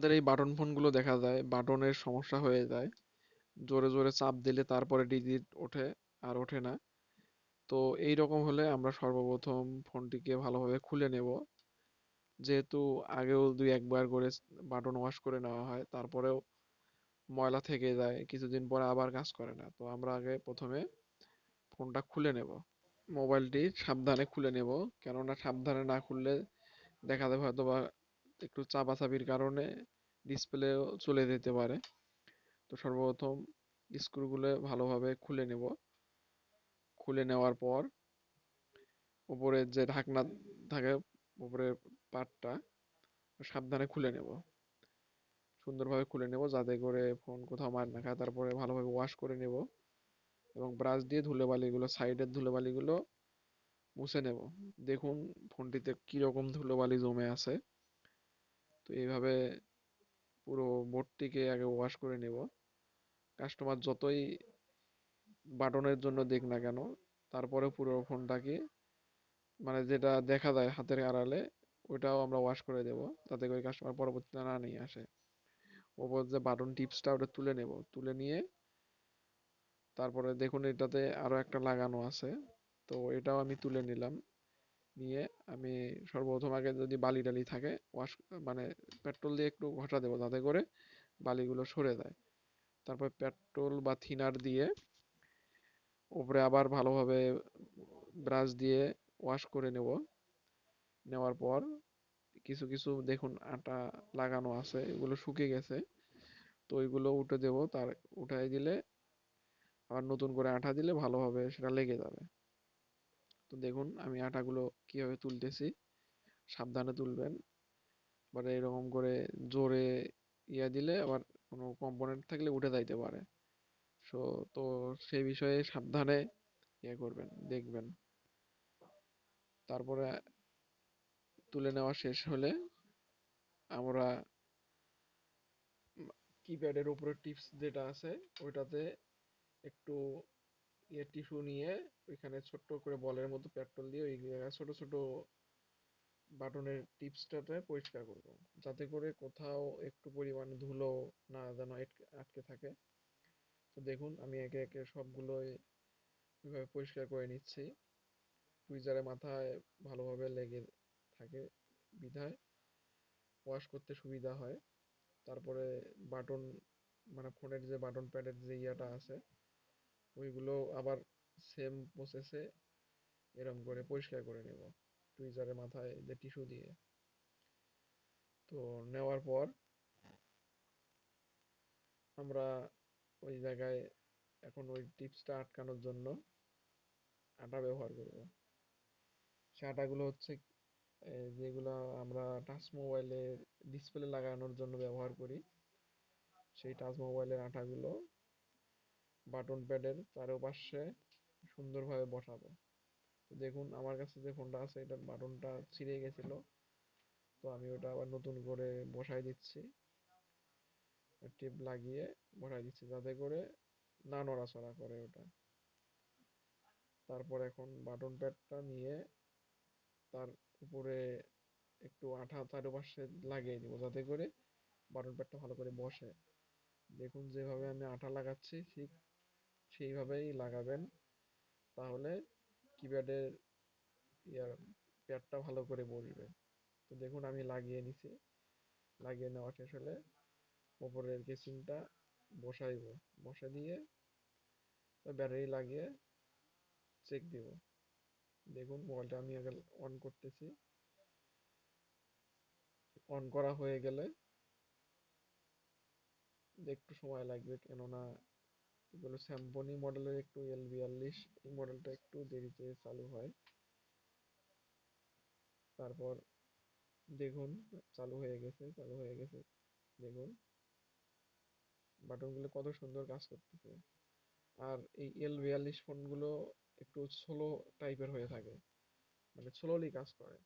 যাদের এই বাটন ফোনগুলো দেখা যায়, বাটনের সমস্যা হয়ে যায়। জোরে জোরে চাপ দিলে তারপরে ডিজিট ওঠে আর ওঠে না। তো এইরকম হলে আমরা সর্বপ্রথম ফোনটিকে ভালোভাবে খুলে নেব। যেহেতু আগেও দুই একবার করে বাটন ওয়াশ করে নেওয়া হয়, তারপরেও ময়লা থেকে যায়, কিছুদিন পরে আবার কাজ করে না। তো আমরা আগে প্রথমে ফোনটা খুলে নেব। মোবাইলটি সাবধানে খুলে নেব। কেননা সাবধানে না খুললে দেখা যাবে হয়তো বা একটু চাপাচাপির কারণে ডিসপ্লেও চলে যেতে পারে। তো সর্বপ্রথম স্ক্রুগুলো ভালোভাবে খুলে নেব। খুলে নেওয়ার পর উপরের যে ঢাকনা থাকে উপরের পার্টটা সাবধানে খুলে নেব। সুন্দরভাবে খুলে নেব যাতে করে ফোন কোথাও মার না খায়। তারপরে ভালোভাবে ওয়াশ করে নেব এবং ব্রাশ দিয়ে ধুলোবালিগুলো সাইডের ধুলোবালিগুলো মুছে নেব। দেখুন ফোনটিতে কীরকম ধুলোবালি জমে আছে। এইভাবে পুরো বোর্ডটিকে আগে ওয়াশ করে নেব। কাস্টমার যতই বাটনের জন্য দেখ না কেন তারপরে পুরো ফোনটাকে মানে যেটা দেখা যায় হাতের আড়ালে, ওইটাও আমরা ওয়াশ করে দেব তাতে করে কাস্টমার পরবর্তীতে না নিয়ে আসে। ওপর যে বাটন টিপসটা ওটা তুলে নেব। তুলে নিয়ে তারপরে দেখুন এটাতে আরও একটা লাগানো আছে। তো এটাও আমি তুলে নিলাম। নিয়ে আমি সর্বপ্রথম আগে যদি বালি টালি থাকে ওয়াশ মানে পেট্রোল দিয়ে একটু ঘষা দেবো যাতে করে বালিগুলো সরে যায়। তারপর পেট্রোল বা থিনার দিয়ে উপরে আবার ভালোভাবে ব্রাশ দিয়ে ওয়াশ করে নেব। নেওয়ার পর কিছু কিছু দেখুন আটা লাগানো আছে, এগুলো শুকিয়ে গেছে। তো ওইগুলো উঠে দেব, তার উঠাই দিলে আবার নতুন করে আঠা দিলে ভালোভাবে সেটা লেগে যাবে। তো দেখুন, আমি আটাগুলো কীভাবে তুলতেছি, সাবধানে তুলবেন। আবার এরকম করে জোরে ইয়া দিলে আবার কোনো কম্পোনেন্ট থাকলে উঠে যাইতে পারে। সো তো সেই বিষয়ে সাবধানে ইয়ে করবেন, দেখবেন। তারপরে তুলে নেওয়া শেষ হলে আমরা কিপ্যাডের উপরে টিপস যেটা আছে, ওইটাতে একটু ইয়ে টিস্যু নিয়ে ওইখানে ছোট্ট করে বলের মতো পেট্রোল দিয়ে ওই ছোট ছোট বাটনের টিপসটাতে পরিষ্কার করব। যাতে করে কোথাও একটু পরিমাণ ধুলো না যেন আটকে থাকে। তো দেখুন, আমি একে একে সবগুলোই এভাবে পরিষ্কার করে নিচ্ছি। টুইজারের মাথায় ভালোভাবে লেগে থাকে বিধায়। ওয়াশ করতে সুবিধা হয়। তারপরে বাটন মানে ফোনের যে বাটন প্যাডের যে ইয়াটা আছে ওইগুলো আবার সেম প্রসেসে এরম করে পরিষ্কার করে নেব টুইজারের মাথায় যে টিস্যু দিয়ে। তো নেওয়ার পর আমরা ওই জায়গায় এখন ওই টিপসটা আটকানোর জন্য আটা ব্যবহার করব। সে আটাগুলো হচ্ছে যেগুলো আমরা টাচ মোবাইলের ডিসপ্লে লাগানোর জন্য ব্যবহার করি, সেই টাচ মোবাইলের আঠাগুলো বাটন প্যাডের চারপাশে সুন্দরভাবে বসাবো। দেখুন, আমার কাছে যে ফোনটা আছে, এটার বাটনটা ছিঁড়ে গেছিল। তো আমি ওটা আবার নতুন করে বসাই দিচ্ছি। টিপ লাগিয়ে বসাই দিচ্ছি, যাতে করে না নড়াচড়া করে ওটা। তারপর এখন বাটন প্যাডটা নিয়ে তার উপরে একটু আঠা চারপাশে লাগিয়ে দিব যাতে করে বাটন প্যাডটা ভালো করে বসে। দেখুন, যেভাবে আমি আঠা লাগাচ্ছি, ঠিক সেইভাবেই লাগাবেন। তাহলে কিপ্যাডের ইয়ার প্যাডটা ভালো করে বসবে। তো দেখুন আমি লাগিয়ে নিছি। লাগিয়ে নেওয়া শেষ হলে ওপরের কেসিংটা বসাইব। বসে দিয়ে ব্যাটারি লাগিয়ে চেক দিব। দেখুন মোবাইলটা আমি আগে অন করতেছি। অন করা হয়ে গেলে একটু সময় লাগবে কেননা এগুলো স্যাম্পনি মডেলের একটু এল বিয়াল্লিশ, এই মডেলটা একটু দেরিতে চালু হয়। তারপর দেখুন, চালু হয়ে গেছে, চালু হয়ে গেছে, দেখুন। বাটনগুলো কত সুন্দর কাজ করতেছে। আর এই এল বিয়াল্লিশ ফোনগুলো একটু স্লো টাইপের হয়ে থাকে মানে স্লোলি কাজ করে।